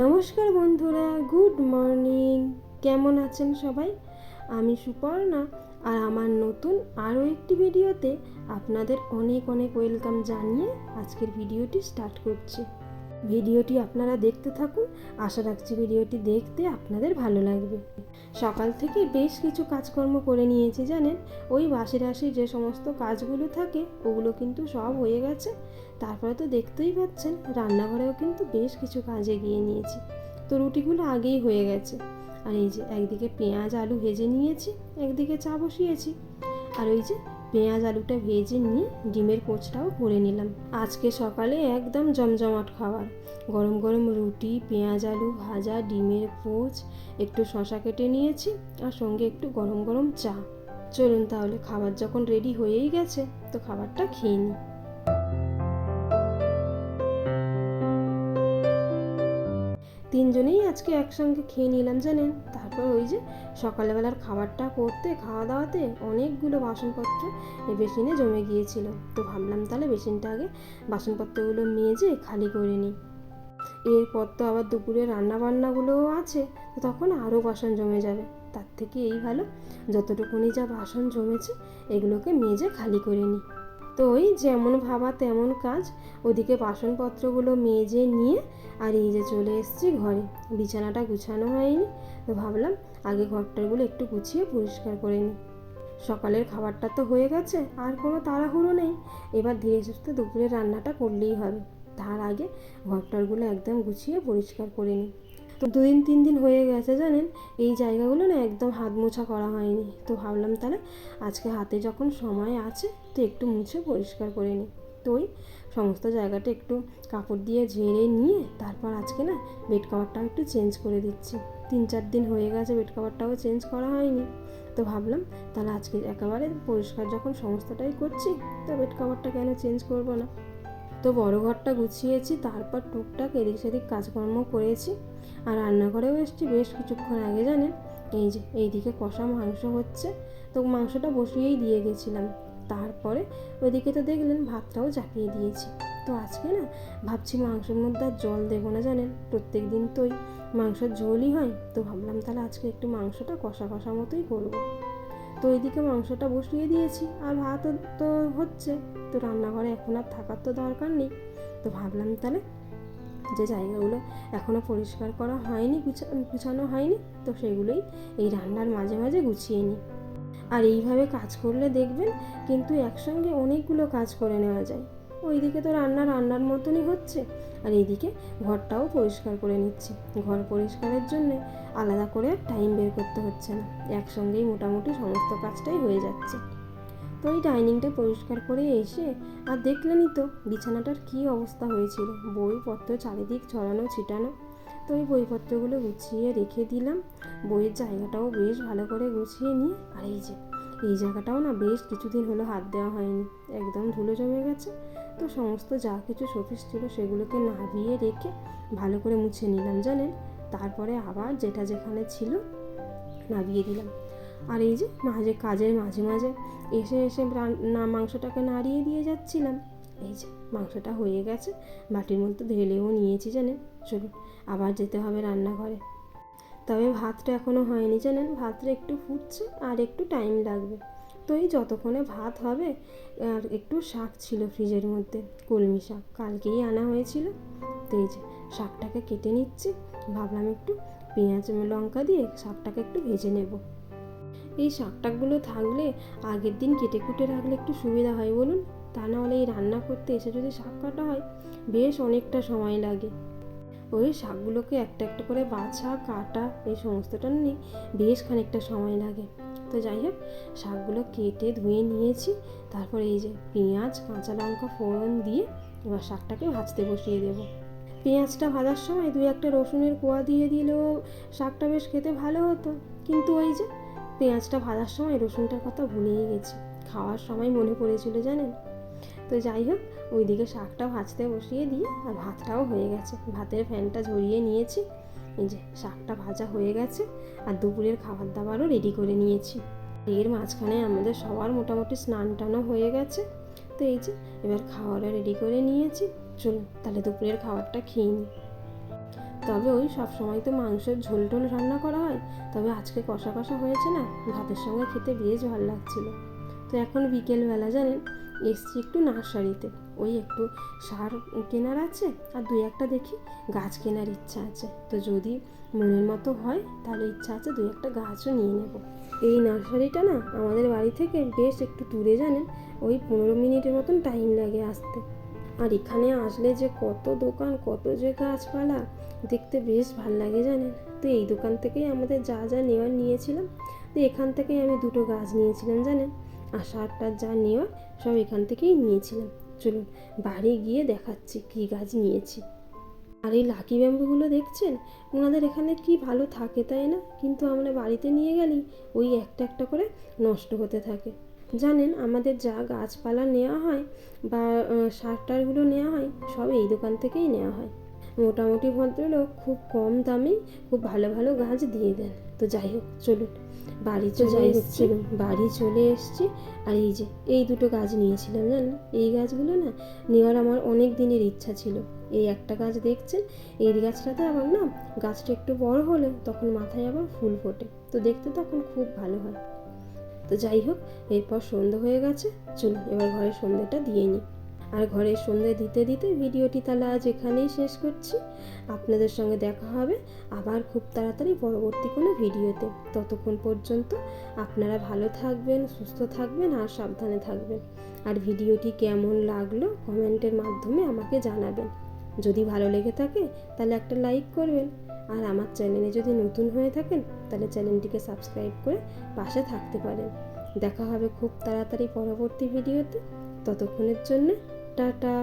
নমস্কার বন্ধুরা, good morning. কেমন আছেন সবাই? আমি সুপর্ণা, আর আমার নতুন আরও একটি ভিডিওতে আপনাদের অনেক অনেক ওয়েলকাম জানিয়ে আজকের ভিডিওটি স্টার্ট করছি। ভিডিওটি আপনারা দেখতে থাকুন। আশা রাখছি ভিডিওটি দেখতে আপনাদের ভালো লাগবে। সকাল থেকে বেশ কিছু কাজকর্ম করে নিয়েছি, জানেন? ওই বাসি রাশি যে সমস্ত কাজগুলো থাকে, ওগুলো কিন্তু সব হয়ে গেছে। তারপরে তো দেখতেই পাচ্ছেন, রান্নাঘরেও কিন্তু বেশ কিছু কাজ এগিয়ে নিয়েছি। তো রুটিগুলো আগেই হয়ে গেছে। আর এই যে একদিকে পেঁয়াজ, আলু ভেজে নিয়েছি, একদিকে চা বসিয়েছি। আর ওই যে পেঁয়াজ আলুটা ভেজে নিয়ে ডিমের পোচটাও করে নিলাম। আজকে সকালে একদম জমজমাট খাবার। গরম গরম রুটি, পেঁয়াজ আলু ভাজা, ডিমের পোচ, একটু শশা কেটে নিয়েছি আর সঙ্গে একটু গরম গরম চা। চলুন তাহলে, খাবার যখন রেডি হয়েই গেছে, তো খাবারটা খেয়ে নিই। তিনজনেই আজকে একসঙ্গে খেয়ে নিলাম জানেন? তারপর ওই যে সকালবেলার খাবারটা করতে খাওয়া দাওয়াতে অনেকগুলো বাসনপত্র বেসিনে জমে গিয়েছিল। তো ভাবলাম তাহলে বেসিনটা আগে বাসনপত্রগুলো মেজে খালি করে নিই। এরপর তো আবার দুপুরে রান্না বান্নাগুলোও আছে, তো তখন আরও বাসন জমে যাবে। তার থেকে এই ভালো, যতটুকুনি যা বাসন জমেছে, এগুলোকে মেজে খালি করে নিই। তো ওই যেমন ভাবা তেমন কাজ। ওদিকে বাসনপত্রগুলো মেজে নিয়ে আর এই যে চলে এসেছি ঘরে। বিছানাটা গুছানো হয়নি। তো ভাবলাম আগে ঘরটারগুলো একটু গুছিয়ে পরিষ্কার করে নিই। সকালের খাবারটা তো হয়ে গেছে, আর কোনো তাড়াহুড়ো নেই। এবার ধীরে সুস্থে দুপুরে রান্নাটা করলেই হবে। তার আগে ঘরটারগুলো একদম গুছিয়ে পরিষ্কার করে নিই। তো দুদিন, তিন দিন হয়ে গেছে জানেন, এই জায়গাগুলো না একদম হাত মোছা করা হয়নি। তো ভাবলাম তাহলে আজকে হাতে যখন সময় আছে, তো একটু মুছে পরিষ্কার করে নিই। তো ওই সমস্ত জায়গাটা একটু কাপড় দিয়ে ঝেড়ে নিয়ে তারপর আজকে না বেড কভারটাও একটু চেঞ্জ করে দিচ্ছি। তিন, চার দিন হয়ে গেছে বেড কভারটাও চেঞ্জ করা হয়নি। তো ভাবলাম তাহলে আজকে একেবারে পরিষ্কার যখন সমস্তটাই করছি, তো বেড কভারটা কেন চেঞ্জ করব না? তো বড় ঘরটা গুছিয়েছি, তারপর টুকটাক এদিক সেদিক কাজকর্ম করেছি আর রান্নাঘরেও এসেছি বেশ কিছুক্ষণ আগে, জানেন? এই যে, এইদিকে কষা মাংস হচ্ছে, তো মাংসটা বসিয়েই দিয়ে গেছিলাম। তারপরে ওইদিকে তো দেখলেন ভাতটাও চাপিয়ে দিয়েছি। তো আজকে না, ভাবছি মাংসের মধ্যে আর জল দেবো না, জানেন? প্রত্যেক দিন তো ওই মাংসের ঝোলই হয়, তো ভাবলাম তাহলে আজকে একটু মাংসটা কষা কষা মতোই করব। তো ওইদিকে মাংসটা বসিয়ে দিয়েছি আর ভাতও তো হচ্ছে। তো রান্নাঘরে এখন আর থাকার তো দরকার নেই। তো ভাবলাম তাহলে যে জায়গাগুলো এখনও পরিষ্কার করা হয়নি, গুছা গুছানো হয়নি, তো সেগুলোই এই রান্নার মাঝে মাঝে গুছিয়ে নিই। আর এইভাবে কাজ করলে দেখবেন কিন্তু একসঙ্গে অনেকগুলো কাজ করে নেওয়া যায়। ওইদিকে তো রান্না রান্নার মতনই হচ্ছে। আর এইদিকে ঘরটাও পরিষ্কার করে নিচ্ছি। ঘর পরিষ্কারের জন্যে আলাদা করে টাইম বের করতে হচ্ছে না। একসঙ্গেই মোটামুটি সমস্ত কাজটাই হয়ে যাচ্ছে। তো এই ডাইনিংটা পরিষ্কার করে এসে আর দেখলেনই তো বিছানাটার কী অবস্থা হয়েছিল। বইপত্র চারিদিক ছড়ানো, ছিটানো। তো ওই বইপত্রগুলো গুছিয়ে রেখে দিলাম। বইয়ের জায়গাটাও বেশ ভালো করে গুছিয়ে নিয়ে আর এই যে, এই জায়গাটাও না বেশ কিছুদিন হলো হাত দেওয়া হয়নি। একদম ধুলো জমে গেছে। তো সমস্ত যা কিছু শোপিস ছিল সেগুলোকে নাবিয়ে রেখে ভালো করে মুছে নিলাম, জানেন? তারপরে আবার যেটা যেখানে ছিল নাবিয়ে দিলাম। আর এই যে মাঝে কাজের মাঝে মাঝে এসে এসে না মাংসটাকে নাড়িয়ে দিয়ে যাচ্ছিলাম। এই যে মাংসটা হয়ে গেছে, বাটির মধ্যে ঢেলেও নিয়েছি, জানেন? চলুন, আবার যেতে হবে রান্নাঘরে। তবে ভাতটা এখনও হয়নি, জানেন? ভাতটা একটু ফুটছে আর একটু টাইম লাগবে। তো এই যতক্ষণে ভাত হবে, আর একটু শাক ছিল ফ্রিজের মধ্যে, কলমি শাক। কালকেই আনা হয়েছিল। তো এই যে শাকটাকে কেটে নিচ্ছি। ভাবলাম একটু পেঁয়াজ, লঙ্কা দিয়ে শাকটাকে একটু ভেজে নেব। এই শাকটাকগুলো থাকলে আগের দিন কেটে কুটে রাখলে একটু সুবিধা হয় বলুন। তা নাহলে এই রান্না করতে এসে যদি শাক কাটা হয়, বেশ অনেকটা সময় লাগে। ওই শাকগুলোকে একটা একটা করে বাছা, কাটা, এই সমস্তটা নিয়ে বেশ খানিকটা সময় লাগে। তো যাই হোক, শাকগুলো কেটে ধুয়ে নিয়েছি। তারপর এই যে পেঁয়াজ, কাঁচা লঙ্কা ফোড়ন দিয়ে এবার শাকটাকে ভাজতে বসিয়ে দেবো। পেঁয়াজটা ভাজার সময় দুই একটা রসুনের কোয়া দিয়ে দিলেও শাকটা বেশ খেতে ভালো হতো। কিন্তু ওই যে পেঁয়াজটা ভাজার সময় রসুনটার কথা ভুলেই গেছি। খাওয়ার সময় মনে পড়েছিল জানেন? তো যাই হোক, ওইদিকে শাকটা ভাজতে বসিয়ে দিয়ে আর ভাতটাও হয়ে গেছে। ভাতের ফ্যানটা ঝরিয়ে নিয়েছি। এই যে শাকটা ভাজা হয়ে গেছে আর দুপুরের খাবার দাবারও রেডি করে নিয়েছি। এর মাঝখানে আমাদের সবার মোটামুটি স্নান টানও হয়ে গেছে। তো এই যে এবার খাওয়াটা রেডি করে নিয়েছি। চলুন তাহলে দুপুরের খাবারটা খেয়ে নিই। তবে ওই সব সময় তো মাংসের ঝোল টোল রান্না করা হয়। তবে আজকে কষা কষা হয়েছে না, ভাতের সঙ্গে খেতে বেশ ভালো লাগছিল। তো এখন বিকেলবেলা জানেন, এসছি একটু নার্সারিতে। ওই একটু সার কেনার আছে, আর দুই একটা দেখি গাছ কেনার ইচ্ছা আছে। তো যদি মনের মতো হয়, তাহলে ইচ্ছা আছে দুই একটা গাছও নিয়ে নেব। এই নার্সারিটা না আমাদের বাড়ি থেকে বেশ একটু দূরে, জানেন? ওই পনেরো মিনিটের মতন টাইম লাগে আসতে। আর এখানে আসলে যে কত দোকান, কত যে গাছপালা, দেখতে বেশ ভালো লাগে, জানেন? তো এই দোকান থেকেই আমাদের যা যা নেওয়ার নিয়েছিলাম। তো এখান থেকেই আমি দুটো গাছ নিয়েছিলাম, জানেন? আর সারটার যা নেওয়ার সব এখান থেকেই নিয়েছিলাম। চলুন, বাড়ি গিয়ে দেখাচ্ছি কী গাছ নিয়েছি। আর এই লাকি ব্যাম্বুগুলো দেখছেন? ওনাদের এখানে কি ভালো থাকে তাই না? কিন্তু আমরা বাড়িতে নিয়ে গেলেই ওই একটা একটা করে নষ্ট হতে থাকে। জানেন, আমাদের যা গাছপালা নেওয়া হয় বা সার টারগুলো নেওয়া হয়, সব এই দোকান থেকেই নেওয়া হয়। মোটামুটি ভদ্রলোক খুব কম দামেই খুব ভালো ভালো গাছ দিয়ে দেন। তো যাই হোক, চলুন। বাড়ি চলে এসেছিলাম বাড়ি চলে এসেছি। আর এই যে এই দুটো গাছ নিয়েছিলাম জানেন এই গাছগুলো না নেওয়ার আমার অনেক দিনের ইচ্ছা ছিল। এই একটা গাছ দেখছেন? এই গাছটাতে আবার না গাছটা একটু বড় হলে তখন মাথায় আবার ফুল ফোটে। তো দেখতে তখন খুব ভালো হয়। তো যাই হোক এরপর সন্ধে হয়ে গেছে। চলুন এবার ঘরের সন্ধ্যেটা দিয়ে নিই। আর ঘরের সন্ধে দিতে দিতে ভিডিওটি তাহলে আজ এখানেই শেষ করছি। আপনাদের সঙ্গে দেখা হবে আবার খুব তাড়াতাড়ি পরবর্তী কোনো ভিডিওতে। ততক্ষণ পর্যন্ত আপনারা ভালো থাকবেন, সুস্থ থাকবেন আর সাবধানে থাকবেন। আর ভিডিওটি কেমন লাগল কমেন্টের মাধ্যমে আমাকে জানাবেন। যদি ভালো লেগে থাকে তাহলে একটা লাইক করবেন। আর আমার চ্যানেলে যদি নতুন হয়ে থাকেন তাহলে চ্যানেলটিকে সাবস্ক্রাইব করে পাশে থাকতে পারেন। দেখা হবে খুব তাড়াতাড়ি পরবর্তী ভিডিওতে। ততক্ষণের জন্য টাটা